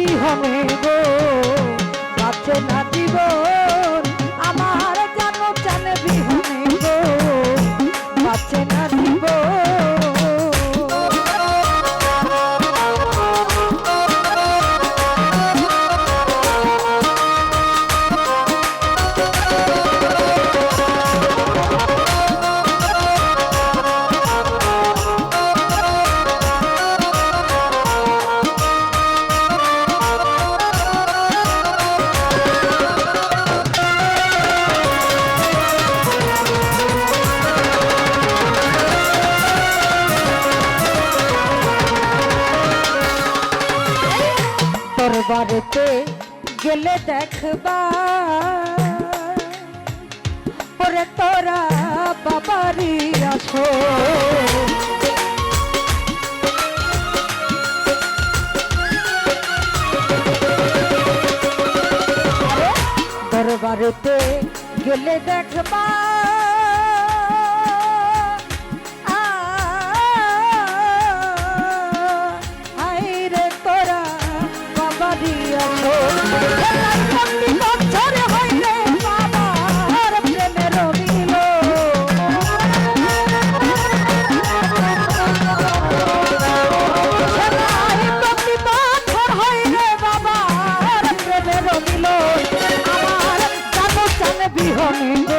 কি হবে গো দরবারেতে গেলে দেখবা ওরে তোরা বাবারি আসো দরবারেতে গেলে দেখবা জানে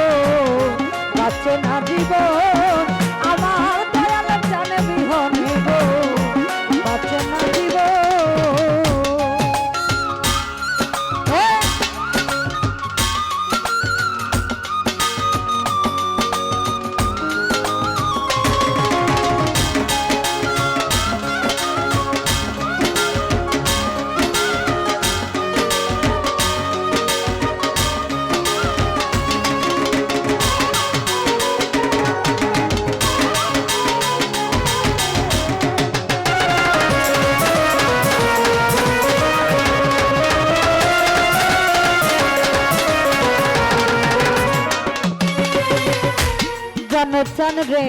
জান চান রে।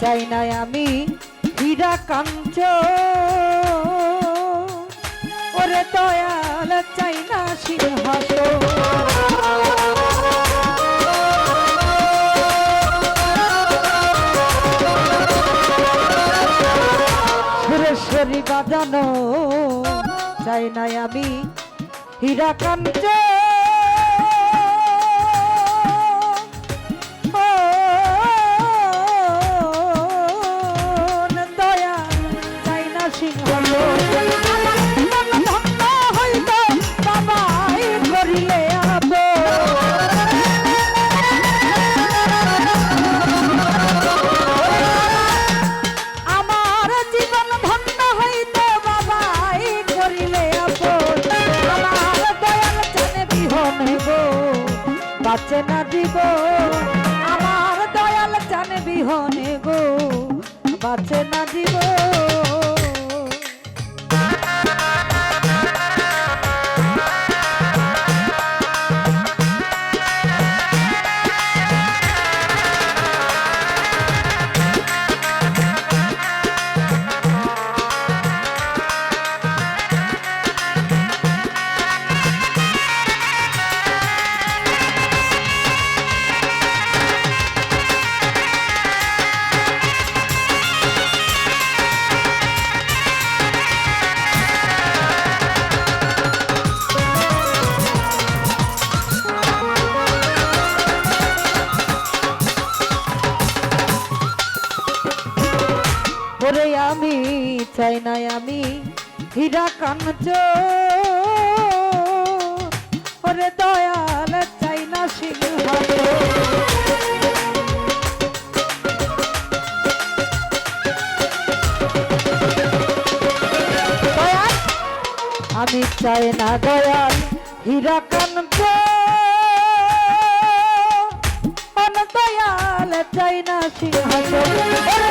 চাই নাই আমি হীরা কাঞ্চ। ওরে দয়াল, চাই না সিংহাস সুরেশ্বরী বাজানো। চাই নাই আমি হীরা কাঞ্চ। বিহনে গো বাঁচে না দিব ওরে আমি চাই নাই আমি হীরা কাঞ্চ। ওরে দয়াল চাই না দয়াল, আমি চাই না দয়াল হীরা কাঞ্চ। দয়াল চাই না সিংহাসন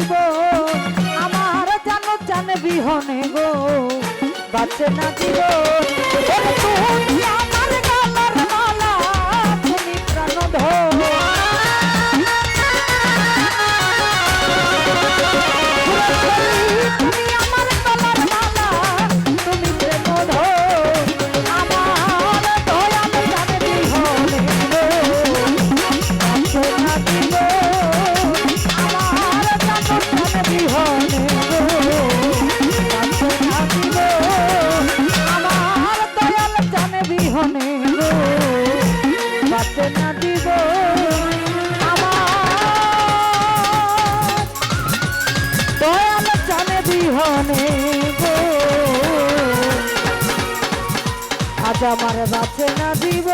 জীবন আমার জান জানে বিহনে গো, বাঁচে না জীবন। তুমি আমার গালার মালা, তুমি প্রাণধর তুমি আমার বাঁচে না দিব